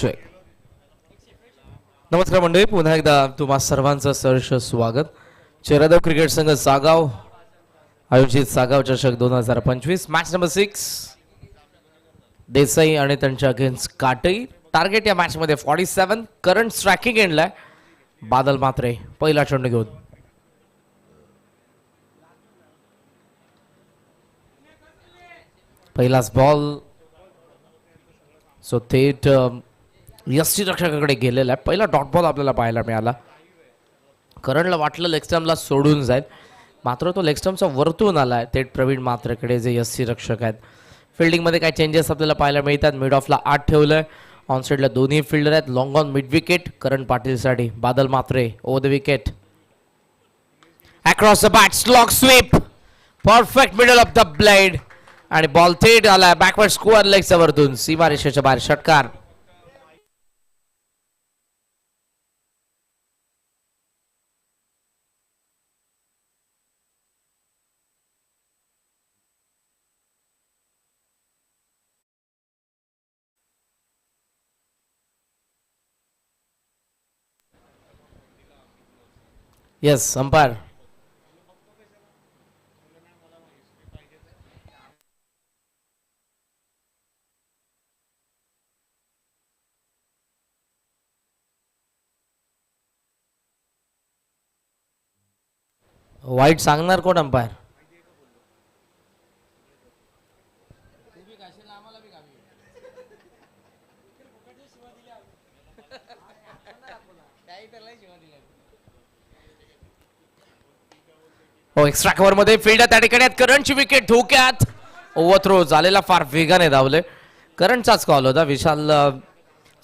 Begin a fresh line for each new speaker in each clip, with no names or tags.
Check नमस्कार मंडळी पुन्हा एकदा तुम्हा सर्वांचं सहर्ष स्वागत. चेरादेव क्रिकेट संघ सागाव आयोजित सागाव चषक दोन हजार पंचवीस मॅच नंबर सिक्स देसाई आणि त्यांच्या अगेन्स्ट काटई. टार्गेट या मॅचमध्ये फॉर्टी सेवन करंट स्ट्रॅकिंग एंडला बादल मात्रे पहिला चेंडू घेऊन. पहिलाच बॉल सो थेट यष्टी रक्षकाकडे गेलेला आहे. पहिला डॉट बॉल आपल्याला पाहायला मिळाला. करणला वाटलं लेगस्टमला सोडून जाईल. मात्र तो लेगस्टमचा वरतून आला आहे थेट प्रवीण मात्रेकडे जे यष्टी रक्षक आहेत. फिल्डिंगमध्ये काय चेंजेस आपल्याला पाहायला मिळतात. मिड ऑफला आठ ठेवलं आहे ऑन साईडला दोन्ही फिल्डर आहेत. Long on mid wicket Karan पाटीलसाठी. Badal Mhatre over the wicket across the bat slog sweep perfect middle of the blade आणि बॉल थेट आला बॅकवर्ड स्कोअर लेगच्या वरतून. सीमा रेषेच्या बाहेर षटकार. येस अंपायर वाईट सांगणार कोण अंपायर हो, एक्स्ट्रा कव्हरमध्ये फिल्ड त्या ठिकाणी करंटची विकेट धोक्यात. ओव्हरथ्रो झालेला फार वेगाने धावले. करंटचाच कॉल होता. विशाल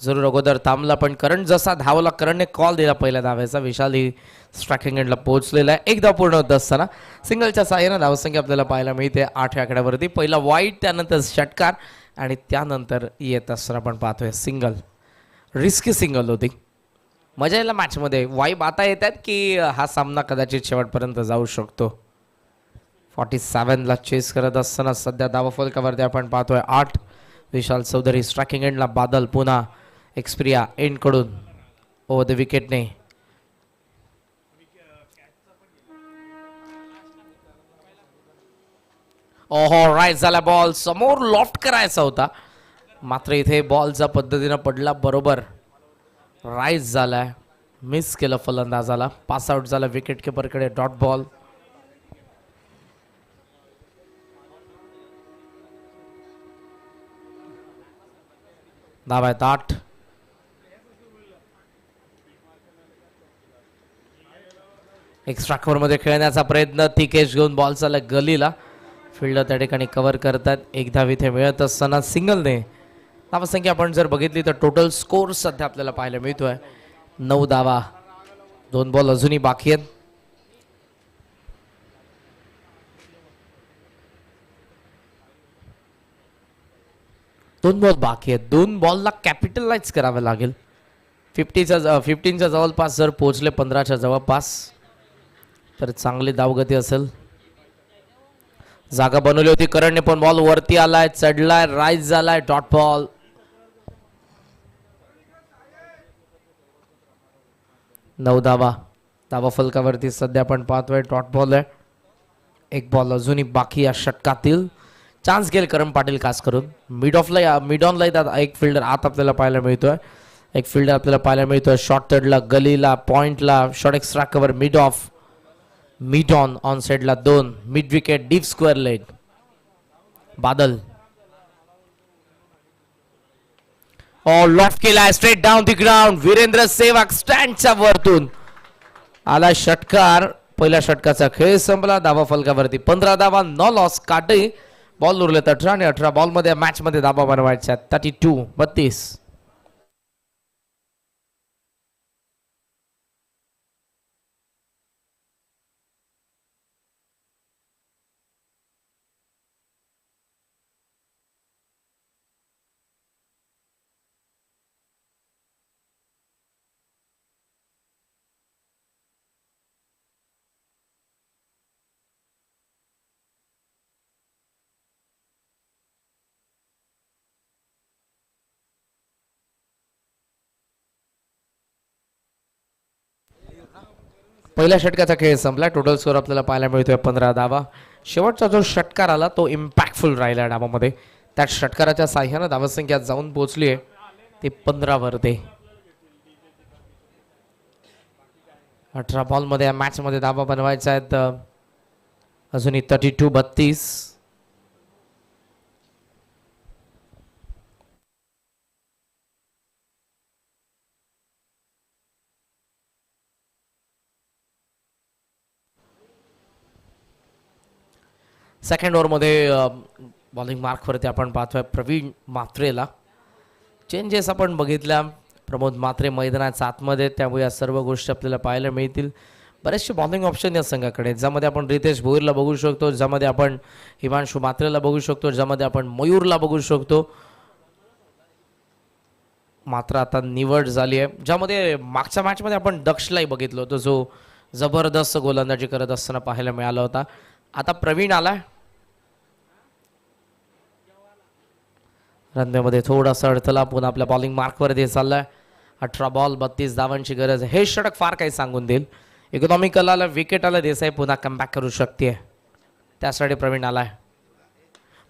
जरूर अगोदर थांबला पण करंट जसा धावला करंटने कॉल दिला पहिल्या धावायचा. विशाल ही स्ट्रायकिंग एंडला पोहोचलेला आहे. एकदा पूर्ण होत असताना सिंगलच्या साह्यानं धावसंख्या आपल्याला पाहायला मिळते. आठ आकड्यावरती. पहिला वाईट त्यानंतर षटकार आणि त्यानंतर येत असताना आपण पाहतोय सिंगल रिस्की सिंगल होती. मजा यायला मॅचमध्ये वाईब आता येत आहेत की हा सामना कदाचित शेवटपर्यंत जाऊ शकतो. फॉर्टी सेवनला चेस करत असताना सध्या दावा फलकावरती आपण पाहतोय. आठ विशाल चौधरी स्ट्रॅकिंग एंडला बादल पुन्हा एक्सप्रिया एंडकडून ओव्हर द विकेटने ओहो राईट झाला बॉल समोर लॉफ्ट करायचा होता. मात्र इथे बॉलचा पद्धतीनं पडला बरोबर. राईज झालाय मिस केलं फलंदाजाला. पास आउट झाला. विकेट किपरकडे डॉट बॉल धाव आहेत आठ. एक्स्ट्रा मध्ये खेळण्याचा प्रयत्न. तिकेश घेऊन बॉल चालला गलीला फिल्डर त्या ठिकाणी कव्हर करतात. एक धाव इथे मिळत असताना सिंगलने धावसंख्या आपण जर बघितली तर टोटल स्कोर सध्या आपल्याला पाहायला मिळतोय. नऊ धावा दोन बॉल अजूनही बाकी आहेत. दोन बॉल बाकी आहेत. दोन बॉलला कॅपिटलाइज करावं लागेल. फिफ्टीच्या फिफ्टीनच्या जवळपास जर पोहोचले पंधराच्या जवळपास तर चांगली धावगती असेल. जागा बनवली होती करणने पण बॉल वरती आलाय चढलाय राईज झालाय डॉट बॉल नऊ धावा. धावा फलकावरती सध्या आपण पाहतोय डॉट बॉल आहे. एक बॉल अजूनही बाकी या षटकातील. चान्स घेईल करण पाटील खास करून. मिड ऑफला मिड ऑनला येतात एक फिल्डर आत आपल्याला पाहायला मिळतोय. एक फिल्डर आपल्याला पाहायला मिळतोय. शॉर्ट थर्डला गलीला पॉइंटला short extra cover mid off mid on on साईडला दोन. Mid wicket deep square leg Badal. Loft केलाय straight down the ground Virendra Sehwag स्टँडच्या वरतून. आला षटकार. पहिल्या षटकाचा खेळ संपला. धावा फलकावरती पंधरा धावा न लॉस काटे बॉल उरलेत अठरा आणि अठरा. बॉलमध्ये मॅचमध्ये धावा बनवायच्या थर्टी टू बत्तीस. पहिल्या षटकाचा खेळ संपला. टोटल स्कोर आपल्याला पाहायला मिळतोय पंधरा धावा. शेवटचा जो षटकार आला तो इम्पॅक्टफुल राहिला डावामध्ये. त्या षटकाराच्या साह्यानं धावसंख्या जाऊन पोहोचली आहे. ती पंधरावरती अठरा बॉलमध्ये या मॅचमध्ये धावा बनवायच्या आहेत. अजूनही थर्टी टू बत्तीस. सेकंड ओव्हरमध्ये बॉलिंग मार्कवरती आपण पाहतोय प्रवीण मात्रेला. चेंजेस आपण बघितल्या. प्रमोद मात्रे मैदानाच्या आतमध्ये. त्यामुळे या सर्व गोष्टी आपल्याला पाहायला मिळतील. बरेचसे बॉलिंग ऑप्शन या संघाकडे ज्यामध्ये आपण रितेश भोईरला बघू शकतो. ज्यामध्ये आपण हिमांशू मात्रेला बघू शकतो. ज्यामध्ये आपण मयूरला बघू शकतो. मात्र आता निवड झाली आहे. ज्यामध्ये मागच्या मॅचमध्ये आपण दक्षलाही बघितलं होतं. जो जबरदस्त गोलंदाजी करत असताना पाहायला मिळाला होता. आता प्रवीण आलाय. रनवेमध्ये थोडासा अडथळा पुन्हा आपल्या बॉलिंग मार्कवर मार्कवरती चाललाय. अठरा बॉल बत्तीस धावांची गरज आहे. हे षटक फार काही सांगून देईल. इकॉनॉमिकलाला विकेट आला देसाई पुन्हा कमबॅक करू शकते त्यासाठी प्रवीण आलाय.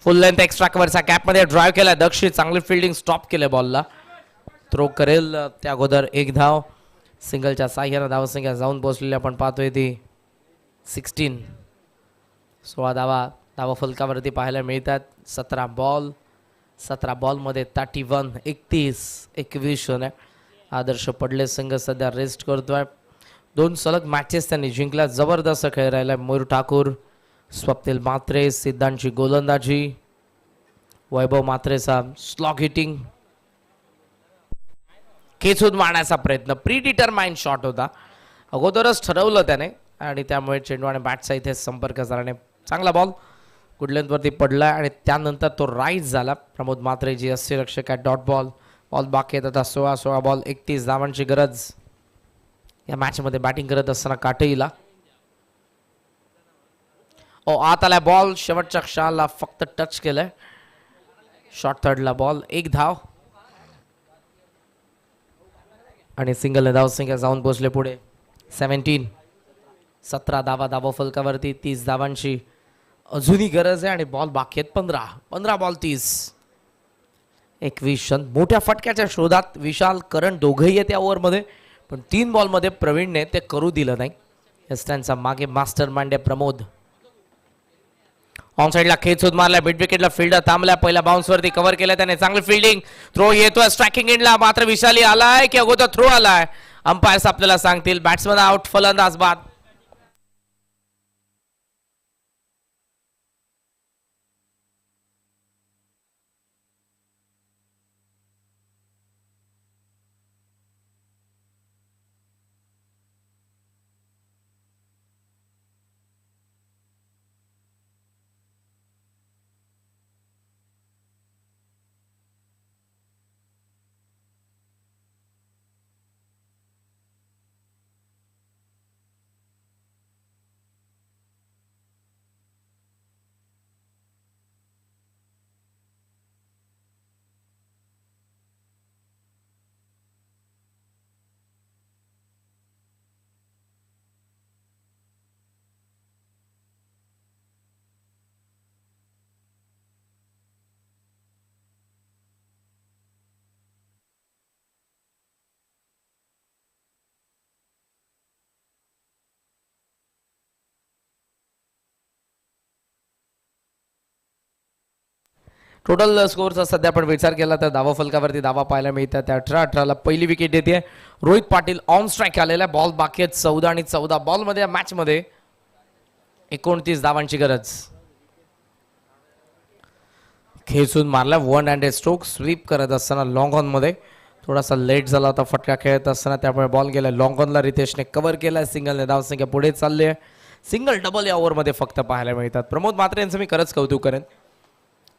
फुल लेंथ एक्स्ट्रा कव्हरचा कॅपमध्ये ड्राईव्ह केलाय. दक्षिण चांगली फिल्डिंग स्टॉप केले बॉलला थ्रो करेल त्या अगोदर एक धाव. सिंगलच्या साह्यानं धावसंख्या जाऊन पोहोचलेली आपण पाहतोय ती. सिक्स्टीन सोळा धावा धावा फलकावरती पाहायला मिळतात. सतरा बॉल सतरा बॉलमध्ये थर्टी वन एकतीस एकवीस शून्य आदर्श पडले संघ सध्या रेस्ट करतोय. दोन सलग मॅचेस त्यांनी जिंकल्या. जबरदस्त खेळ राहिला मयूर ठाकूर स्वप्नील मात्रे सिद्धांची गोलंदाजी. वैभव मात्रेचा स्लॉग हिटिंग खेचून मारण्याचा प्रयत्न. प्री माइंड शॉट होता. अगोदरच ठरवलं त्याने. आणि त्यामुळे चेंडू आणि बॅटचा इथे संपर्क झाल्याने चांगला बॉल गुडलेंथवरती पडला आणि त्यानंतर तो राईज झाला. प्रमोद मात्रे जी अस्सी रक्षक आहे डॉट बॉल बॉल बाकी आहेत. आता सोळा सोळा बॉल एकतीस धावांची गरज. या मॅचमध्ये बॅटिंग करत असताना काटईला. ओ आत आलाय बॉल शेवटच्या क्षणाला फक्त टच केलंय. शॉर्ट थर्डला बॉल एक धाव. आणि सिंगल धाव संख्या जाऊन पोहोचले पुढे. सेव्हन्टीन सतरा धावा धावा फलकावरती. तीस धावांची. अजूनही गरज आहे आणि बॉल बाकी आहेत. पंधरा. पंधरा बॉल तीस. एकवीस रन मोठ्या फटक्याच्या शोधात विशाल करण दोघंही आहेत या ओव्हरमध्ये. पण तीन बॉलमध्ये प्रवीणने ते करू दिलं नाही. एस्टॅनचा मागे मास्टर मांडे प्रमोद. ऑन साईडला खेचून मारला मिड विकेटला फिल्डर थांबला. पहिल्या बाउन्सवरती कव्हर केलं त्याने. चांगली फिल्डिंग थ्रो येतोय स्ट्रायकिंग एंडला मात्र विशाली आलाय की अगोदर थ्रो आलाय. अंपायर्स आपल्याला सांगतील बॅट्समन आउट फलंदाज बाद. टोटल स्कोअरचा सध्या आपण विचार केला तर धावा फलकावरती धावा पाहायला मिळतात. त्या अठरा अठराला पहिली विकेट येते रोहित पाटील ऑन स्ट्राईक आलेला बॉल बाकी आहेत. चौदा आणि चौदा. बॉलमध्ये या मॅचमध्ये एकोणतीस धावांची गरज. खेचून मारला. वन हँडेड स्ट्रोक स्वीप करत असताना लॉंग ऑनमध्ये थोडासा लेट झाला होता. फटका खेळत असताना त्यामुळे बॉल गेला. लॉंग ऑनला रितेशने कव्हर केला. सिंगलने धावसंख्या पुढे चालली आहे. सिंगल डबल या ओव्हरमध्ये फक्त पाहायला मिळतात. प्रमोद मात्रे यांचं मी खरंच कौतुक करेन.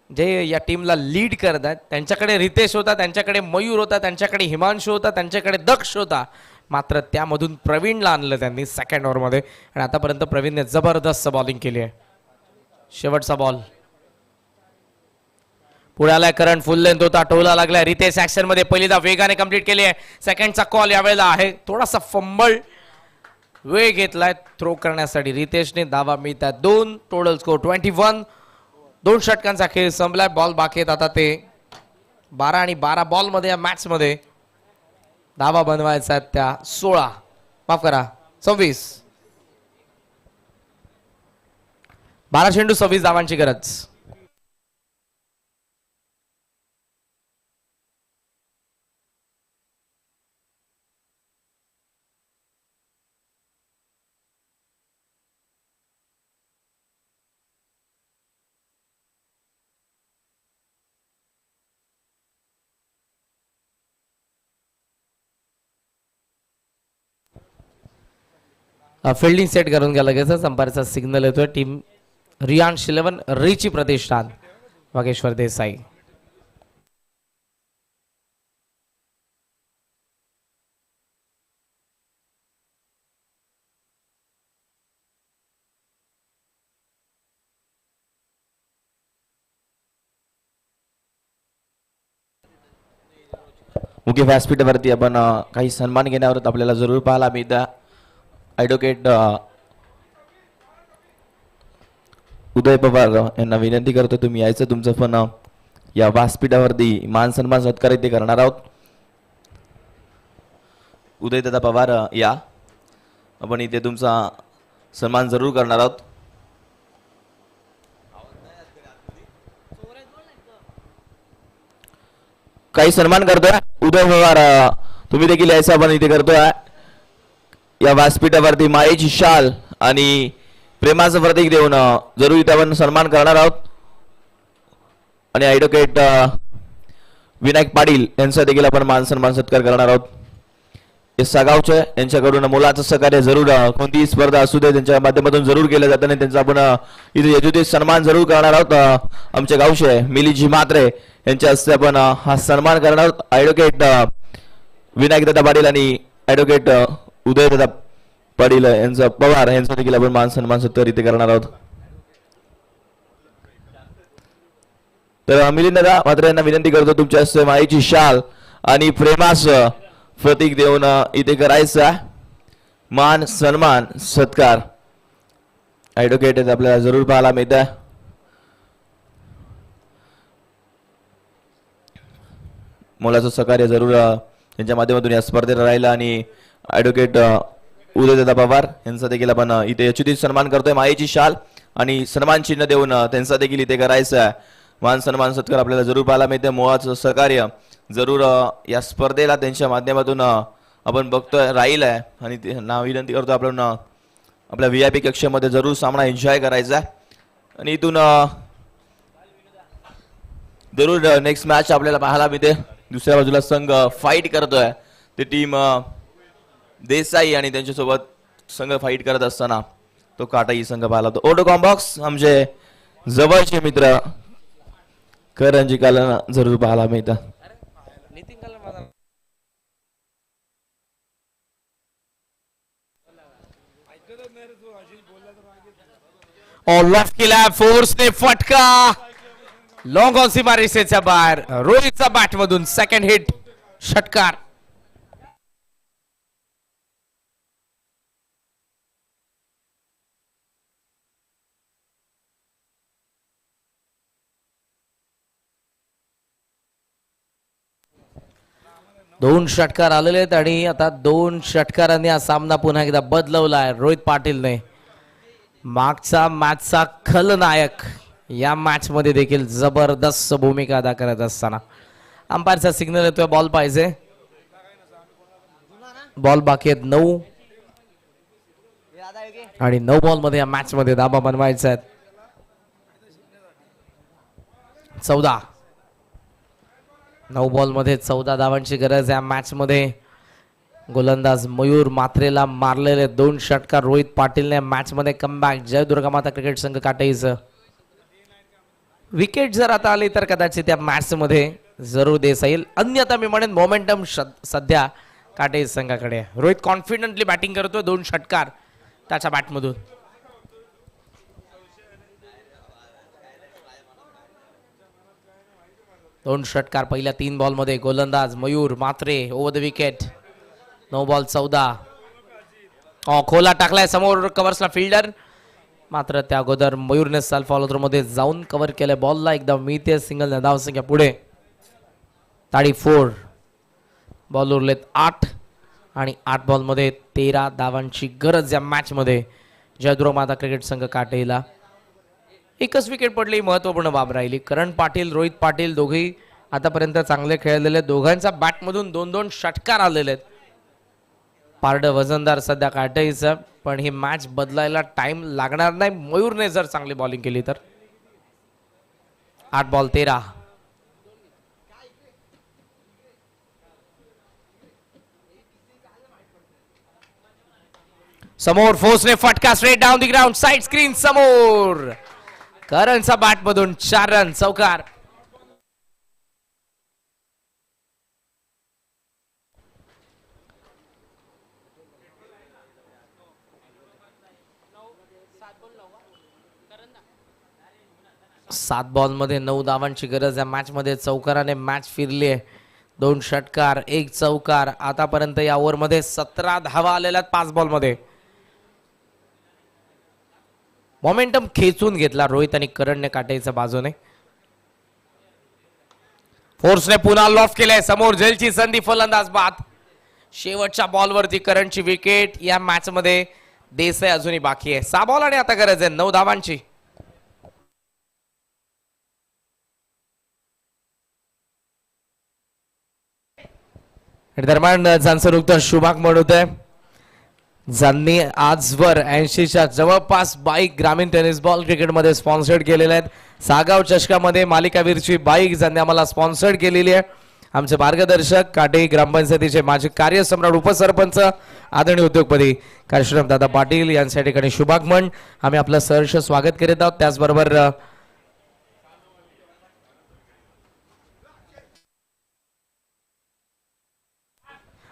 जे या टीमला लीड करतात त्यांच्याकडे रितेश होता त्यांच्याकडे मयूर होता त्यांच्याकडे हिमांशू होता त्यांच्याकडे दक्ष होता. मात्र त्यामधून प्रवीणला आणलं त्यांनी सेकंड ओव्हरमध्ये आणि आतापर्यंत प्रवीणने जबरदस्त बॉलिंग केली आहे. शेवटचा बॉल पुढे करंट फुल लेंथ होता टोला लागलाय. रितेश ऍक्शनमध्ये पहिलीदा वेगाने कंप्लीट केली आहे. सेकंडचा कॉल यावेळेला आहे. थोडासा फंबल वेळ घेतलाय. थ्रो करण्यासाठी रितेशने धावा मिळतात दोन टोटल स्कोर ट्वेंटी वन दोन षटकांचा खेळ संपलाय. बॉल बाकी आहेत. आता ते बारा आणि बारा बॉलमध्ये या मॅचमध्ये धावा बनवायचा आहेत त्या सोळा. माफ करा. सव्वीस. बारा चेंडू सव्वीस धावांची गरज. फिल्डिंग सेट करून घ्या लगेच अंपायरचा सिग्नल येतोय. टीम रियांश इलेव्हन रिची प्रतिष्ठान. वागेश्वर देसाई.
मुख्य व्यासपीठावरती आपण काही सन्मान घेण्यावर आपल्याला जरूर पाहायला मिळतं. ॲडव्होकेट uh, उदय पवार यांना विनंती करतो तुम्ही यायचं तुमचं पण या व्यासपीठावरती मान सन्मान सत्कार इथे करणार आहोत. उदयदादा पवार या. आपण इथे तुमचा सन्मान जरूर करणार आहोत. काही सन्मान करतोय? उदय पवार तुम्ही देखील यायचं आपण इथे करतोय. या व्यासपीठावरती मायेची शाल आणि प्रेमाचं प्रतीक देऊन जरूर इथे आपण सन्मान करणार आहोत. आणि ॲडव्होकेट विनायक पाटील यांचा देखील आपण मान सन्मान सत्कार करणार आहोत. हे सागावचे यांच्याकडून मुलाचं सहकार्य जरूर कोणतीही स्पर्धा असू दे त्यांच्या माध्यमातून जरूर केलं जातं आणि त्यांचा आपण इथे यजुदेश सन्मान जरूर करणार आहोत. आमच्या आमचे गावचे मिलीजी म्हात्रे यांच्या हस्ते आपण हा सन्मान करणार आहोत. ॲडव्होकेट विनायक दादा पाटील आणि ॲडव्होकेट उदयदादा पाटील यांचा पवार यांचा देखील आपण मान सन्मान सत्कार इथे करणार आहोत. तर मिलिंद दादा मात्र यांना विनंती करतो तुमच्या माईची शाल आणि प्रेमास प्रतीक देऊन इथे करायचा मान सन्मान सत्कार. ॲडव्होकेट आपल्याला जरूर पाहायला मिळत मुलाचं सहकार्य जरूर त्यांच्या माध्यमातून या स्पर्धेत राहिलं आणि ॲडव्होकेट उदयदादा पवार यांचा देखील आपण uh, इथे यचुतीत सन्मान करतोय. मायेची शाल आणि सन्मान चिन्ह देऊन uh, त्यांचा देखील इथे करायचं आहे. मान सन्मान सत्कार आपल्याला जरूर पाहायला मिळते मुळाचं सहकार्य जरूर uh, या स्पर्धेला त्यांच्या माध्यमातून आपण बघतोय. राहील आहे. आणि ना विनंती करतो आपण आपल्या व्ही आय पी कक्षामध्ये जरूर सामना एन्जॉय करायचा आहे. आणि इथून जरूर नेक्स्ट मॅच आपल्याला पाहायला मिळते. दुसऱ्या बाजूला संघ फाईट करतोय. ते टीम देसाई आणि त्यांच्यासोबत संघ फाईट करत असताना तो काटाई संघ पाहिला होता. ओटो कॉम्बॉक्स आमचे जवळचे मित्र करंजिकाला जरूर पाहायला मिळतं
ऑल लॉफ केला फोर्सने फटका. लॉंग ऑन सीमा रेषेच्या बाहेर. रोहितचा बॅट मधून सेकंड हिट षटकार. दोन षटकार आलेले आहेत आणि आता दोन षटकारांनी हा सामना पुन्हा एकदा बदलवला आहे रोहित पाटीलने. मागचा मॅचचा खलनायक या मॅचमध्ये देखील जबरदस्त भूमिका अदा करत असताना. अंपायरचा सिग्नल येतोय बॉल पाहिजे. बॉल बाकी आहेत नऊ. आणि नऊ बॉलमध्ये या मॅच मध्ये दाबा बनवायचा आहेत चौदा. नऊ बॉलमध्ये चौदा धावांची गरज या मॅचमध्ये गोलंदाज मयूर मात्रेला मारलेले दोन षटकार. रोहित पाटीलने मॅचमध्ये कमबॅक जय दुर्गा माता क्रिकेट संघ काटाईचं. विकेट जर आता आली तर कदाचित या मॅच मध्ये जरूर देता येईल. अन्यथा मी म्हणेन मोमेंटम सध्या काटे संघाकडे रोहित कॉन्फिडंटली बॅटिंग करतोय दोन षटकार त्याच्या बॅटमधून दोन षटकार पहिल्या तीन बॉलमध्ये गोलंदाज Mayur Mhatre over the wicket नऊ बॉल चौदा. खोला टाकलाय समोर कव्हर्सला फिल्डर. मात्र त्या अगोदर मयूरने सेल्फ फॉलो मध्ये जाऊन कव्हर केलंय बॉलला. एकदा मिळते सिंगल धावसंख्या पुढे. ताडी फोर बॉल उरलेत आठ. आणि आठ बॉलमध्ये तेरा धावांची गरज या मॅचमध्ये जयद्रो माता क्रिकेट संघ काटेला. एकच विकेट पडली महत्त्वपूर्ण बाब राहिली. करण पाटील रोहित पाटील दोघेही आतापर्यंत चांगले खेळलेले आहेत. दोघांच्या बॅटमधून दोन दोन षटकार आलेले आहेत. पारड वजनदार सध्या काटईचं पण ही मॅच बदलायला टाइम लागणार नाही. मयूरने जर चांगली बॉलिंग केली तर. आठ बॉल तेरा. समोर फोर्सने फटका straight down the ground side screen समोर. करणचा बॅट मधून चार रन चौकार. सात बॉलमध्ये नऊ धावांची गरज आहे. मॅच मध्ये चौकाराने मॅच फिरली आहे. दोन षटकार एक चौकार. आतापर्यंत या ओव्हरमध्ये सतरा धावा आलेल्या आहेत पाच बॉलमध्ये मॉमेंटम खेचून घेतला. रोहित आणि करणने काटायच्या बाजूने. फोर्सने पुन्हा लॉफ केलाय. समोर जेलची संधी फलंदाज बाद. शेवटच्या बॉलवरती करणची विकेट या मॅच मध्ये देसाई अजूनही बाकी आहे. सहा बॉल आणि आता गरज आहे. नऊ धावांची. दरम्यान ज्यांचं रुग्ण शुभाग म्हणत आहे ज्यांनी आजवर ऐंशीच्या जवळपास बाईक ग्रामीण टेनिस बॉल क्रिकेटमध्ये स्पॉन्सर्ड केलेल्या आहेत. सागाव चषकामध्ये मालिकावीरची बाईक ज्यांनी आम्हाला स्पॉन्सर्ड केलेली आहे. आमचे मार्गदर्शक काटे ग्रामपंचायतीचे माजी कार्यसम्राट उपसरपंच आदरणीय उद्योगपती काशीराम दादा पाटील यांच्या ठिकाणी शुभागमन. आम्ही आपलं सहर्ष स्वागत करीत आहोत. त्याचबरोबर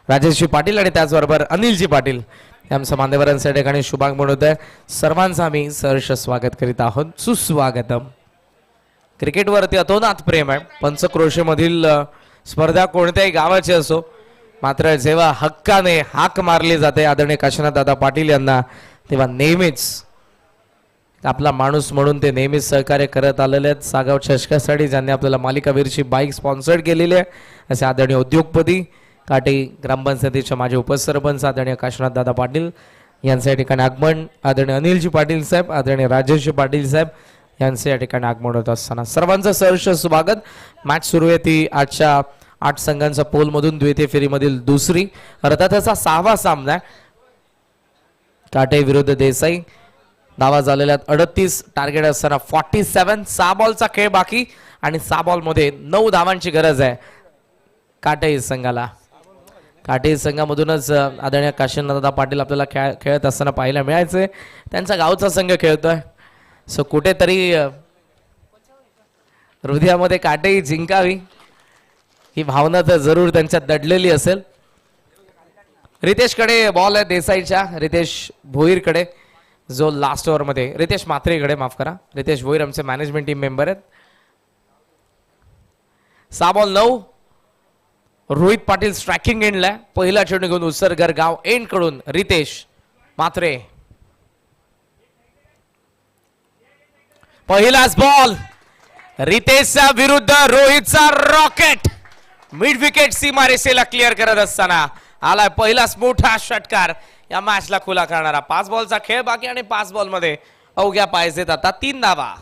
राजेशजी पाटील आणि त्याचबरोबर अनिलजी पाटील. या आमच्या मान्यवरांच्या ठिकाणी शुभांग म्हणत आहे सर्वांचं आम्ही सहर्ष स्वागत करीत आहोत सुस्वागतम. क्रिकेटवरती अतोनात प्रेम आहे. पंचक्रोशीमधील स्पर्धा कोणत्याही गावाची असो मात्र जेव्हा हक्काने हाक मारली जाते आदरणीय काशीनाथ दादा पाटील यांना तेव्हा नेहमीच आपला माणूस म्हणून ते नेहमीच सहकार्य करत आलेले आहेत. सागाव चषकासाठी ज्यांनी आपल्याला मालिकावीरची बाईक स्पॉन्सर्ड केलेली आहे असे आदरणीय उद्योगपती काटे ग्रामपंचायतीच्या माझे उपसरपंच आदरणीय काशनाथ दादा पाटील यांचं या ठिकाणी आगमन. आदरणीय अनिलजी पाटील साहेब आदरणीय राजेशजी पाटील साहेब यांचं या ठिकाणी आगमन होत असताना सर्वांचं सहर्ष स्वागत. मॅच सुरू आहे ती आजच्या आठ संघांचा पोलमधून द्वितीय फेरीमधील दुसरी. अर्थातचा सहावा सामना काटे विरुद्ध देसाई. धावा झालेल्या अडतीस टार्गेट असताना फॉर्टी सेवन सहा बॉलचा खेळ बाकी आणि सहा बॉलमध्ये नऊ धावांची गरज आहे. काटे संघाला. काटे संघामधूनच आदरणीय काशीनाथदा पाटील आपल्याला खेळ खेळत असताना पाहायला मिळायचे. त्यांचा गावचा संघ खेळतोय. सो कुठेतरी हृदयामध्ये काटेही जिंकावी ही भावना तर जरूर त्यांच्यात दडलेली असेल. रितेशकडे बॉल आहे देसाईच्या रितेश भोईरकडे जो लास्ट ओव्हरमध्ये रितेश मात्रेकडे माफ करा. रितेश भोईर आमचे मॅनेजमेंट टीम मेंबर आहेत. सहा बॉल नऊ. रोहित पाटील स्ट्रायकिंग एंडला पहिला चेंडू घेऊन उसरगर गाव एंडकडून रितेश मात्रे पहिलाच बॉल रितेशच्या विरुद्ध रोहितचा रॉकेट मिड विकेट सीमारेषेला क्लिअर करत असताना आलाय पहिलाच मोठा षटकार. या मॅचला खुला करणारा पाच बॉलचा खेळ बाकी आणि पाच बॉलमध्ये अवघ्या अवघ्या पाहिजेत आता तीन धावा.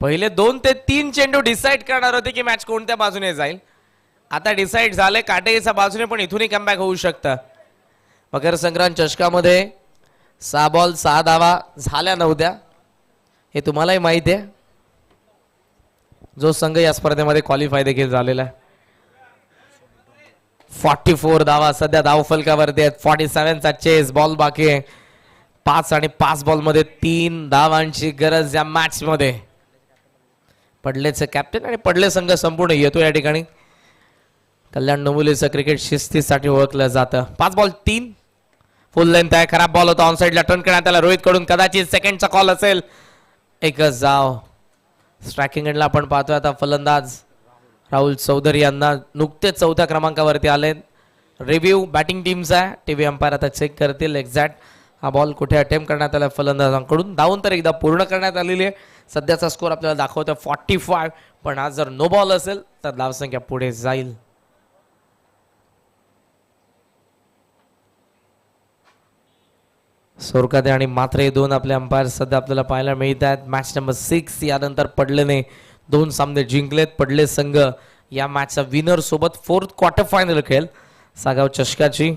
पहिले दोन ते तीन चेंडू डिसाईड करणार होते की मॅच कोणत्या बाजूने जाईल. आता डिसाईड झाले काटेच्या बाजूने पण इथूनही कमबॅक होऊ शकतं. मकर संक्रांत चषकामध्ये सहा बॉल सहा धावा झाल्या नव्हत्या हे तुम्हालाही माहिती आहे. जो संघ या स्पर्धेमध्ये क्वालिफाय देखील झालेला आहे. फॉर्टी फोर धावा सध्या धाव फलकावरती आहेत. फॉर्टी सेव्हनचा चेस बॉल बाकी आहे. पाच आणि पाच बॉलमध्ये तीन धावांची गरज या मॅचमध्ये पडलेचं कॅप्टन आणि पडले संघ संपूर्ण येतो या ठिकाणी. कल्याण नमुलीचं क्रिकेट शिस्तीसाठी ओळखलं जातं. पाच बॉल तीन. फुल लेंथ आहे खराब बॉल होता ऑन साईडला टर्न करण्यात आला. रोहित कडून कदाचित सेकंडचा कॉल असेल. एकच जाव. स्ट्रॅकिंग एंडला आपण पाहतोय आता फलंदाज. राहुल चौधरी यांना नुकतेच चौथ्या क्रमांकावरती आले. रिव्ह्यू बॅटिंग टीमचा आहे. टी व्ही अंपायर आता चेक करतील एक्झॅक्ट हा बॉल कुठे अटेम्प्ट करण्यात आला फलंदाजांकडून. धावून तर एकदा पूर्ण करण्यात आलेली आहे. सध्याचा स्कोर आपल्याला दाखवतो फॉर्टी फाय पण आज जर नो बॉल असेल तर धावसंख्या पुढे जाईल. सोरकादे आणि मात्र हे दोन आपले अंपायर सध्या आपल्याला पाहायला मिळत आहेत मॅच नंबर सिक्स यानंतर पडलेने दोन सामने जिंकलेत. पडले संघ या मॅचचा विनर सोबत फोर्थ क्वार्टर फायनल खेळ. सागाव चषकाची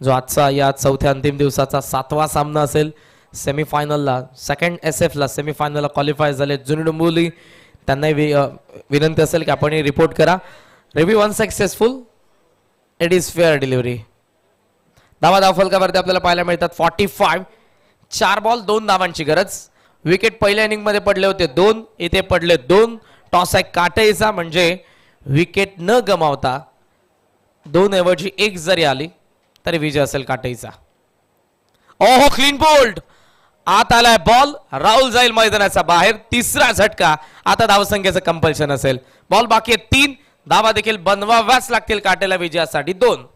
जो आजचा या चौथ्या अंतिम दिवसाचा सातवा सामना असेल सेमीफायनलला सेकंड एस एफला सेमीफायनलला क्वालिफाय झाले. जुनी डुंबुली त्यांनाही वि विनंती असेल की आपण रिपोर्ट करा. Review one successful it is fair delivery धावा धाव फलकावरती आपल्याला पाहायला मिळतात. फॉर्टी फाईव्ह चार बॉल दोन धावांची गरज. विकेट पहिल्या इनिंगमध्ये पडले होते दोन. इथे पडले दोन. टॉस आहे काटईचा म्हणजे विकेट न गमावता दोन ऐवजी एक जरी आली तरी विजय असेल काटईचा ओहो क्लीन बोल्ड आत आलाय बॉल राहुल जाईल मैदानाच्या बाहेर. तिसरा झटका. आता धावसंख्येचं कंपल्शन असेल. बॉल बाकी आहे तीन. धावा देखील बनवाव्याच लागतील काटेला विजयासाठी दोन.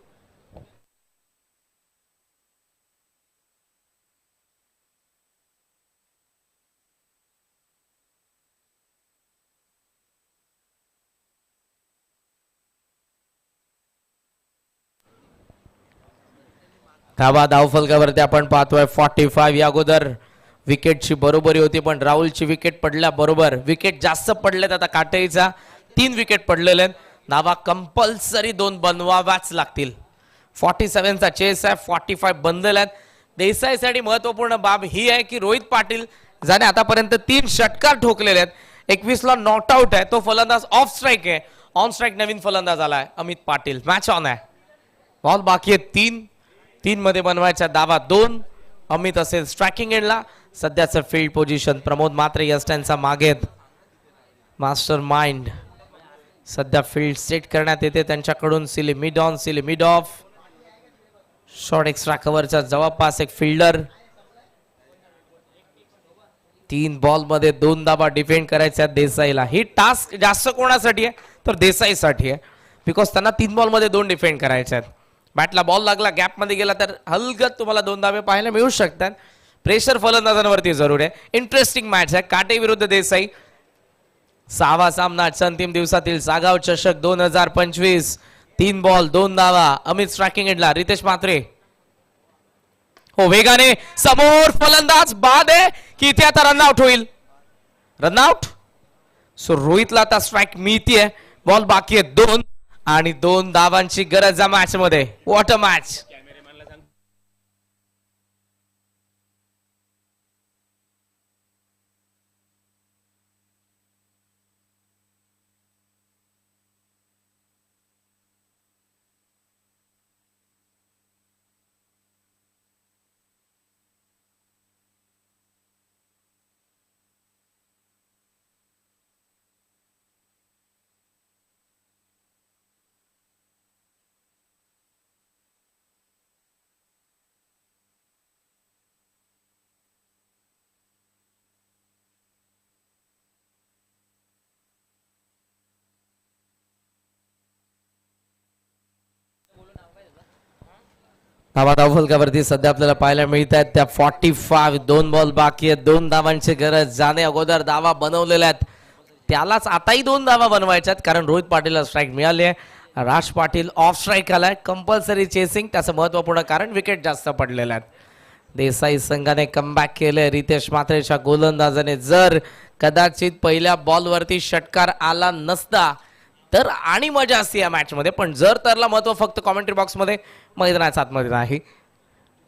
धावा धावफलकावरती आपण पाहतोय. फॉर्टी फाईव्ह या अगोदर विकेटची बरोबरी होती पण राहुलची विकेट पडल्या बरोबर. विकेट जास्त पडलेत आता काटईचा तीन विकेट पडलेले आहेत. धावा कंपल्सरी दोन बनवाव्याच लागतील. फॉर्टी सेव्हनचा चेस आहे. फॉर्टी फाईव्ह बनलेला आहेत. देसाईसाठी महत्त्वपूर्ण बाब ही आहे की रोहित पाटील ज्याने आतापर्यंत तीन षटकार ठोकलेले आहेत. एकवीसला नॉट आउट आहे. तो फलंदाज ऑफ स्ट्राईक आहे. ऑन स्ट्राईक नवीन फलंदाज आला आहे अमित पाटील. मॅच ऑन आहे. बॉल बाकी आहेत तीन. तीन मध्ये बनवायचा दावा दोन. अमित असेल स्ट्रायकिंग एंडला सध्याचं फील्ड पोझिशन प्रमोद मात्रे या स्टँडचा मागेत मास्टर माइंड सध्या फील्ड सेट करण्यात येते. त्यांच्याकडून silly mid on silly mid off short extra कव्हरच्या जवळपास एक फिल्डर तीन बॉलमध्ये दोन दाबा डिफेंड करायच्या देसाईला. ही टास्क जास्त कोणासाठी आहे? तर देसाईसाठी आहे. बिकॉज त्यांना तीन बॉलमध्ये दोन डिफेंड करायचे आहेत. बॅटला बॉल लागला गॅपमध्ये गेला तर हलगत तुम्हाला दोन धावे पाहायला मिळू शकतात. प्रेशर फलंदाजांवरती जरूर आहे. इंटरेस्टिंग मॅच आहे. काटे विरुद्ध देसाई. सहावा सामना आजच्या अंतिम दिवसातील सागाव चषक दोन हजार पंचवीस. तीन बॉल दोन धावा. अमित स्ट्रॅकिंग एंडला रितेश मात्रे हो वेगाने समोर फलंदाज बाद. आहे की इथे आता रनआउट होईल. रनआउट सो रोहितला आता स्ट्राईक मिळतीये. बॉल बाकी आहे. दोन. आणि दोन धावांची गरज आहे मॅच मध्ये. वॉट अ मॅच धावा धावफलकावरती सध्या आपल्याला पाहायला मिळत आहेत त्या फॉर्टी फाय दोन बॉल बाकी आहेत. दोन धावांची गरज. जाणे अगोदर धावा बनवलेल्या आहेत. त्यालाच आताही दोन धावा बनवायच्या आहेत कारण रोहित पाटीलला स्ट्राईक मिळाली आहे. राज पाटील ऑफ स्ट्राईक आलाय. कंपल्सरी चेसिंग त्याचं महत्त्वपूर्ण कारण विकेट जास्त पडलेल्या आहेत देसाई संघाने कमबॅक केले रितेश मात्रेच्या गोलंदाजाने जर कदाचित पहिल्या बॉलवरती षटकार आला नसता तर आणि मजा असते या मॅचमध्ये पण जर तरला महत्त्व फक्त कॉमेंट्री बॉक्समध्ये मैदानाच्या आतमध्ये नाही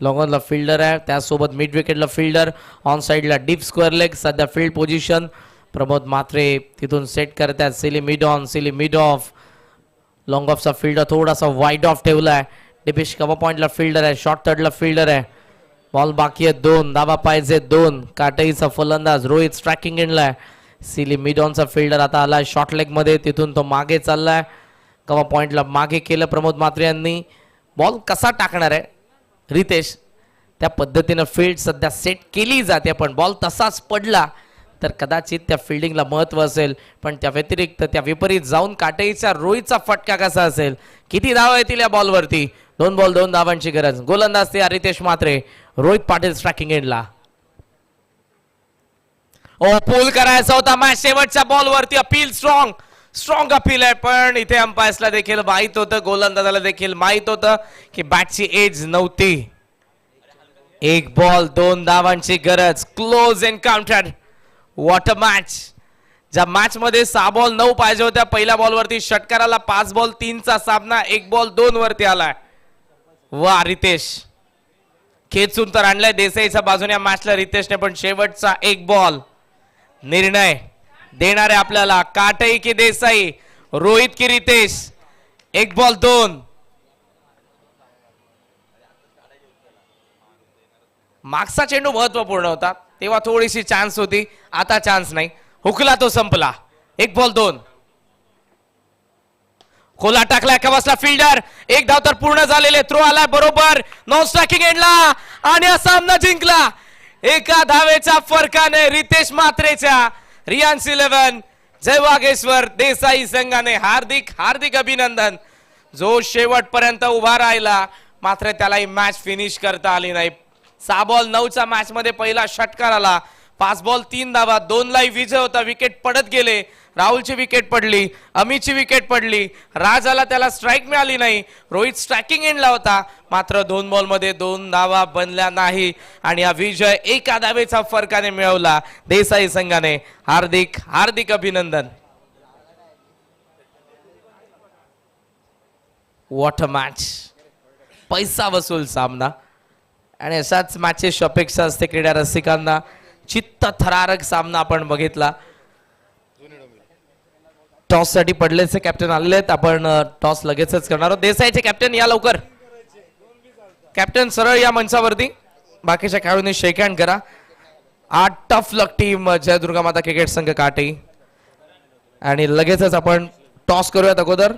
लॉंगॉनला फिल्डर आहे. त्यासोबत मिड विकेटला फिल्डर ऑन साईडला डीप स्क्वेअर लेग सध्या फील्ड पोझिशन प्रमोद मात्रे तिथून सेट करत आहेत silly mid on silly mid off long ऑफचा fielder थोडासा वाईड ऑफ ठेवला आहे डिपेश कवा पॉईंटला फिल्डर आहे. शॉर्ट थर्डला फिल्डर आहे. बॉल बाकी आहे दोन. दाबा पाहिजे दोन. काटईचा फलंदाज. रोहित स्ट्रॅकिंग एंडला आहे. सिली मिडॉनचा फिल्डर आता आला आहे शॉर्ट लेगमध्ये तिथून तो मागे चालला आहे कवा पॉईंटला मागे केलं प्रमोद मात्रे यांनी. बॉल कसा टाकणार आहे? रितेश त्या पद्धतीनं फील्ड सध्या सेट केली जाते पण बॉल तसाच पडला तर कदाचित त्या फिल्डिंगला महत्त्व असेल. पण त्या व्यतिरिक्त त्या विपरीत जाऊन काटईचा रोहितचा फटका कसा असेल? किती धावा येतील या बॉलवरती दोन बॉल दोन धावांची गरज. गोलंदाज ते रितेश मात्रे रोहित पाटील स्ट्रॅकिंग एंडला ओ पूल करायचा होता. मॅच शेवटच्या बॉलवरती अपील स्ट्रॉंग स्ट्रॉंग अपील आहे पण इथे अंपायर्सला देखील माहीत होतं गोलंदाजाला देखील माहीत होतं की बॅटची एज नव्हती. एक बॉल दोन धावांची गरज close encounter what a match ज्या मॅच मध्ये सहा बॉल नऊ पाहिजे होत्या पहिल्या बॉलवरती षटकाराला पाच बॉल तीनचा सामना एक बॉल दोन वरती आलाय. वा रितेश. खेचून तर आणलाय देसाईच्या बाजूने या मॅचला रितेशने पण शेवटचा एक बॉल निर्णय. देणारे आपल्याला काटई की देसाई रोहित की रितेश एक बॉल दोन. मागचा चेंडू महत्त्वपूर्ण होता तेव्हा थोडीशी चान्स होती आता चान्स नाही. हुकला तो संपला. एक बॉल दोन. खोला टाकला एका बसला फिल्डर एक धाव तर पूर्ण झालेले थ्रो आलाय बरोबर. नॉन स्ट्रायकिंग एंडला आणि हा सामना जिंकला. एका धावेच्या फरकाने रितेश मात्रेच्या रियान्स इलेव्हन जय वागेश्वर देसाई संघाने हार्दिक हार्दिक अभिनंदन. जो शेवटपर्यंत उभा राहिला मात्र त्याला ही मॅच फिनिश करता आली नाही. साबॉल नऊच्या मॅच मध्ये पहिला षटकार आला. पाच बॉल तीन धावा दोन लाई विजय होता विकेट पडत गेले. राहुलची विकेट पडली अमितची विकेट पडली. राजाला त्याला स्ट्राईक मिळाली नाही. रोहित स्ट्रायकिंग एंडला होता. मात्र दोन बॉलमध्ये दोन धावा बनल्या नाही. आणि हा विजय एका धावेचा फरकाने मिळवला देसाई संघाने. हार्दिक हार्दिक अभिनंदन. वॉट अ मॅच पैसा वसूल सामना. आणि अशाच मॅचेस अपेक्षा असते क्रीडा रसिकांना. चित्त थरारक सामना आपण बघितला. टॉससाठी पडलेचे कॅप्टन आलेले आहेत आपण टॉस लगेचच करणार आहोत. देसाईचे कॅप्टन या लवकर. कॅप्टन सरळ या मंचावरती. बाकीच्या खेळाडूंनी शेकहँड करा. आठ टफ लक टीम जयदुर्गा माता क्रिकेट संघ काटे. आणि लगेचच आपण टॉस करूयात अगोदर.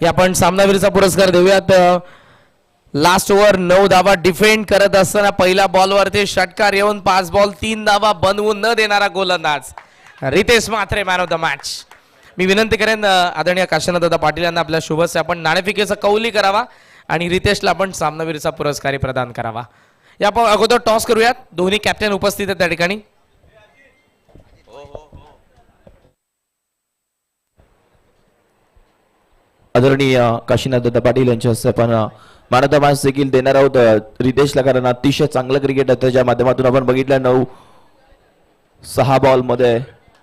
हे आपण सामनावीरचा पुरस्कार देऊयात. लास्ट ओव्हर नऊ धावा डिफेंड करत असताना पहिल्या बॉलवरती षटकार येऊन पाच बॉल तीन धावा बनवून न देणारा गोलंदाज Ritesh Mhatre man of the match मी विनंती करेन आदरणीय काशीनाथ पाटील यांना आपल्या शुभस्य आपण नाणेफिकेचा कौली करावा आणि रितेशला आपण सामनावीरचा पुरस्कारही प्रदान करावा. या आपण अगोदर टॉस करूयात. दोन्ही कॅप्टन उपस्थित आहेत त्या ठिकाणी.
आदरणीय काशीनाथ दत्ता पाटील यांच्या हस्ते आपण मानता मास देखील देणार आहोत. रितेशला कारण अतिशय चांगलं क्रिकेट आहे त्याच्या माध्यमातून आपण बघितलं नऊ सहा बॉलमध्ये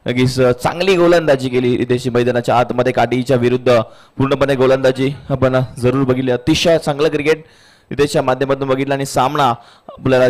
नक्कीच चांगली गोलंदाजी केली रितेश मैदानाच्या आतमध्ये. काटीच्या विरुद्ध पूर्णपणे गोलंदाजी आपण जरूर बघितली. अतिशय चांगलं क्रिकेट रितेशच्या माध्यमातून बघितलं आणि सामना आपल्याला